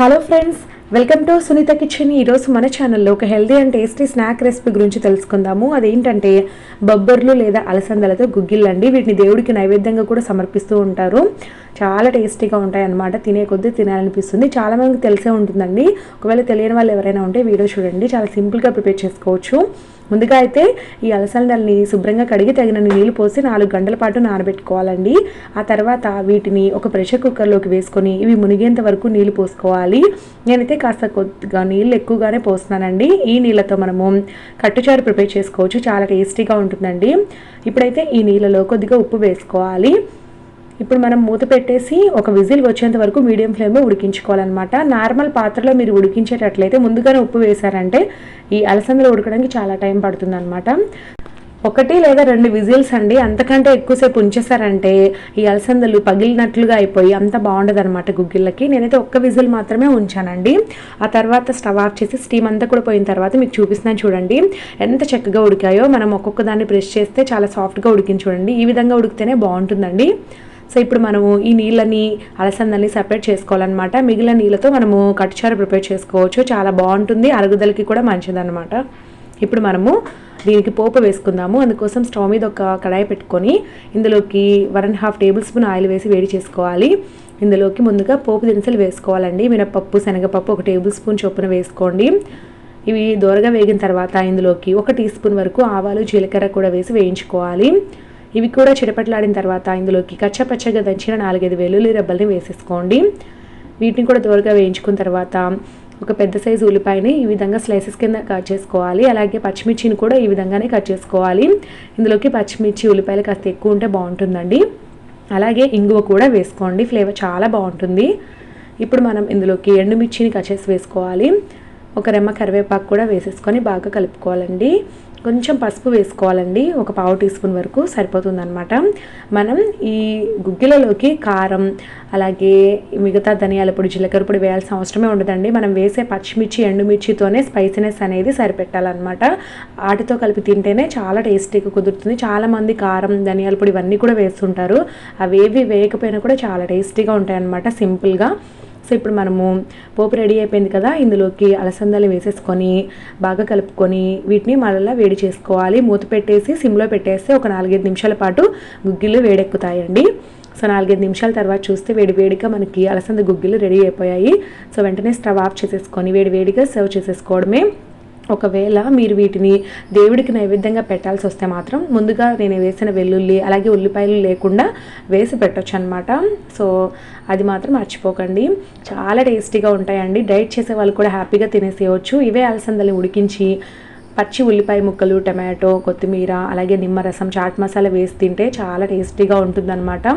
Hello friends, welcome to Sunitha kitchen. ఈరోజు మన ఛానల్లో ఒక healthy and tasty snack recipe గురించి తెలుసుకుందాము. అదేంటంటే బొబ్బర్లు లేదా అలసందలతో గుగ్గిళ్ళండి. వీటిని దేవుడికి నైవేద్యంగా కూడా సమర్పిస్తూ ఉంటారు. చాలా టేస్టీగా ఉంటాయి అన్నమాట తినే కొద్దీ తినాలనిపిస్తుంది. చాలా మందికి తెలిసే ఉంటుందండి. ఒకవేళ తెలియని వాళ్ళు ఎవరైనా ఉంటే వీడియో చూడండి. చాలా సింపుల్గా ప్రిపేర్ చేసుకోవచ్చు. ముందుగా అయితే ఈ అలసందల్ని శుభ్రంగా కడిగి తగిన నీళ్ళు పోసి నాలుగు గంటల పాటు నానబెట్టుకోవాలండి. ఆ తర్వాత వీటిని ఒక ప్రెషర్ కుక్కర్లోకి వేసుకొని ఇవి మునిగేంత వరకు నీళ్ళు పోసుకోవాలి. నేనైతే కాస్త కొద్దిగా నీళ్ళు ఎక్కువగానే పోస్తున్నానండి. ఈ నీళ్ళతో మనము కట్టుచారు ప్రిపేర్ చేసుకోవచ్చు. చాలా టేస్టీగా ఉంటుందండి. ఇప్పుడైతే ఈ నీళ్ళలో కొద్దిగా ఉప్పు వేసుకోవాలి. ఇప్పుడు మనం మూత పెట్టేసి ఒక విజిల్ వచ్చేంత వరకు మీడియం ఫ్లేమ్లో ఉడికించుకోవాలన్నమాట. నార్మల్ పాత్రలో మీరు ఉడికించేటట్లయితే ముందుగానే ఉప్పు వేశారంటే ఈ అలసందలు ఉడకడానికి చాలా టైం పడుతుంది అనమాట ఒకటి లేదా రెండు విజిల్స్ అండి. అంతకంటే ఎక్కువసేపు ఉంచేసారంటే ఈ అలసందలు పగిలినట్లుగా అయిపోయి అంత బాగుండదు అనమాట గుగ్గిళ్ళకి. నేనైతే ఒక్క విజిల్ మాత్రమే ఉంచానండి. ఆ తర్వాత స్టవ్ ఆఫ్ చేసి స్టీమ్ అంతా కూడా పోయిన తర్వాత మీకు చూపిస్తున్నాను చూడండి. ఎంత చక్కగా ఉడికాయో మనం ఒక్కొక్క దాన్ని ప్రెస్ చేస్తే చాలా సాఫ్ట్గా ఉడికింది చూడండి. ఈ విధంగా ఉడికితేనే బాగుంటుందండి. సో ఇప్పుడు మనము ఈ నీళ్ళని అలసందని సపరేట్ చేసుకోవాలన్నమాట. మిగిలిన నీళ్ళతో మనము కట్టుచారు ప్రిపేర్ చేసుకోవచ్చు. చాలా బాగుంటుంది. అరుగుదలకి కూడా మంచిదన్నమాట. ఇప్పుడు మనము దీనికి పోపు వేసుకుందాము. అందుకోసం స్టవ్ మీద ఒక కడాయి పెట్టుకొని ఇందులోకి one and half table spoon oil వేసి వేడి చేసుకోవాలి. ఇందులోకి ముందుగా పోపు దినుసులు వేసుకోవాలండి. మినపప్పు శనగపప్పు ఒక టేబుల్ స్పూన్ చొప్పున వేసుకోండి. ఇవి దూరగా వేగిన తర్వాత ఇందులోకి ఒక టీ స్పూన్ వరకు ఆవాలు జీలకర్ర కూడా వేసి వేయించుకోవాలి. ఇవి కూడా చిటపట్లాడిన తర్వాత ఇందులోకి కచ్చపచ్చగా దంచిన నాలుగైదు వెల్లుల్లి రెబ్బల్ని వేసేసుకోండి. వీటిని కూడా దూరగా వేయించుకున్న తర్వాత ఒక పెద్ద సైజు ఉల్లిపాయని ఈ విధంగా స్లైసెస్ కింద కట్ చేసుకోవాలి. అలాగే పచ్చిమిర్చిని కూడా ఈ విధంగానే కట్ చేసుకోవాలి. ఇందులోకి పచ్చిమిర్చి ఉల్లిపాయలు కాస్త ఎక్కువ ఉంటే బాగుంటుందండి. అలాగే ఇంగువ కూడా వేసుకోండి. ఫ్లేవర్ చాలా బాగుంటుంది. ఇప్పుడు మనం ఇందులోకి ఎండుమిర్చిని కట్ చేసి వేసుకోవాలి. ఒక రెమ్మ కరివేపాకు కూడా వేసేసుకొని బాగా కలుపుకోవాలండి. కొంచెం పసుపు వేసుకోవాలండి. ఒక పావు టీ స్పూన్ వరకు సరిపోతుందన్నమాట. మనం ఈ గుగ్గిలలోకి కారం అలాగే మిగతా ధనియాల పొడి జీలకర్ర పొడి వేయాల్సిన అవసరమే ఉండదండి. మనం వేసే పచ్చిమిర్చి ఎండుమిర్చితోనే స్పైసీనెస్ అనేది సరిపెట్టాలన్నమాట. వాటితో కలిపి తింటేనే చాలా టేస్టీగా కుదురుతుంది. చాలామంది కారం ధనియాల పొడి ఇవన్నీ కూడా వేస్తుంటారు. అవేవి వేయకపోయినా కూడా చాలా టేస్టీగా ఉంటాయి అన్నమాట సింపుల్గా. సో ఇప్పుడు మనము పోపు రెడీ అయిపోయింది కదా ఇందులోకి అలసందలు వేసేసుకొని బాగా కలుపుకొని వీటిని మళ్ళీ వేడి చేసుకోవాలి. మూత పెట్టేసి సిమ్లో పెట్టేస్తే ఒక నాలుగైదు నిమిషాల పాటు గుగ్గిళ్ళు వేడెక్కుతాయండి. సో నాలుగైదు నిమిషాల తర్వాత చూస్తే వేడి వేడిగా మనకి అలసంద గుగ్గిళ్ళు రెడీ అయిపోయాయి. సో వెంటనే స్టవ్ ఆఫ్ చేసేసుకొని వేడి వేడిగా సర్వ్ చేసేసుకోవడమే ఒకవేళ మీరు వీటిని దేవుడికి నైవేద్యంగా పెట్టాల్సి వస్తే మాత్రం ముందుగా నేను వేసిన వెల్లుల్లి అలాగే ఉల్లిపాయలు లేకుండా వేసి పెట్టొచ్చు అనమాట సో అది మాత్రం మర్చిపోకండి. చాలా టేస్టీగా ఉంటాయండి. డైట్ చేసే వాళ్ళు కూడా హ్యాపీగా తినేసేయచ్చు. ఇవే అలసందలు ఉడికించి పచ్చి ఉల్లిపాయ ముక్కలు టమాటో కొత్తిమీర అలాగే నిమ్మరసం చాట్ మసాలా వేసి తింటే చాలా టేస్టీగా ఉంటుందన్నమాట.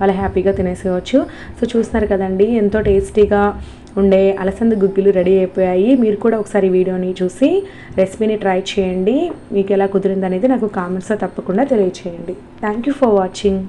వాళ్ళు హ్యాపీగా తినేసేయచ్చు. సో చూస్తున్నారు కదండి ఎంతో టేస్టీగా ఉండే అలసంద గుగ్గిలు రెడీ అయిపోయాయి. మీరు కూడా ఒకసారి వీడియోని చూసి రెసిపీని ట్రై చేయండి. మీకు ఎలా కుదిరిందనేది నాకు కామెంట్స్లో తప్పకుండా తెలియచేయండి. Thank you for watching